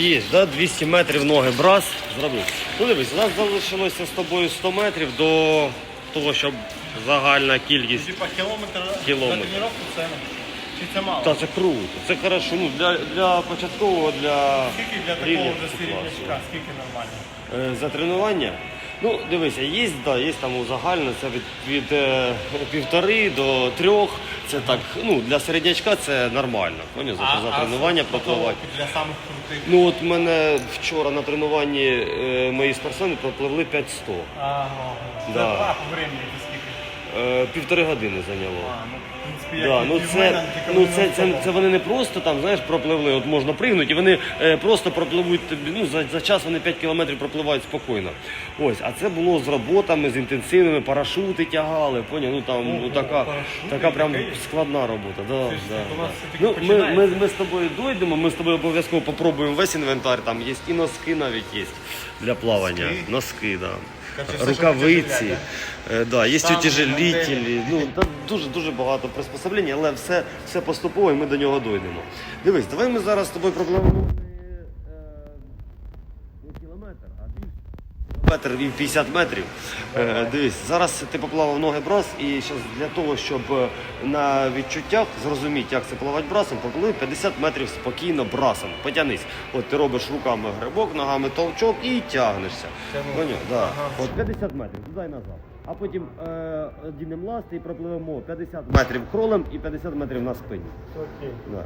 Є, да, 200 метрів ноги брас зробив. Ну дивись, у нас залишилося з тобою 100 метрів до того, щоб загальна кількість. Типа кілометр Кілометр. на тренування це чи це мало? Та це круто, це хорошо. Ну, для, для початкового, для Скільки для рівня такого це класно. скільки нормально? Е, За тренування. Ну, дивися, є, да, є там узагально, це від, від е, півтори до трьох. Це так, ну, для середнячка це нормально. Поняв? За, за тренування пропливати. Для самих крутих. Ну от мене вчора на тренуванні е, мої спортсмени пропливли 500. Ага. Да. два по времени скільки? Е, півтори години зайняло. А, ну, в принципі, Да, ну в це, мене, тільки ну це, це, це вони не просто там, знаєш, пропливли, от можна пригнути, і вони е, просто пропливуть тобі, ну, за, за час вони 5 кілометрів пропливають спокійно. Ось, а це було з роботами, з інтенсивними, парашути тягали, поняв? Ну там ну, така, парашути, така прям таке є? складна робота. Да, Це ж да, у да. все-таки Ну, ми, ми, починається. ми з тобою дойдемо, ми з тобою обов'язково попробуємо весь інвентар, там є і носки навіть є для плавання. Носки? Да. Короче, все, Рукавиці, е, да, є Штанги, утяжелителі, ну та дуже дуже багато приспособлень, але все, все поступово і ми до нього дойдемо. Дивись, давай ми зараз з тобою пропливемо не кілометр, а більше. Метр і 50 метрів. Е, дивись, зараз ти поплавав ноги брас, і зараз для того, щоб е, на відчуттях зрозуміти, як це плавати брасом, попливи 50 метрів спокійно брасом. Потягнись. От ти робиш руками грибок, ногами толчок і тягнешся. Поняв? Да. Ага. От 50 метрів, туди і назад. А потім е, дінемо ласти і пропливемо 50 метрів кролем і 50 метрів на спині. Окей. Да.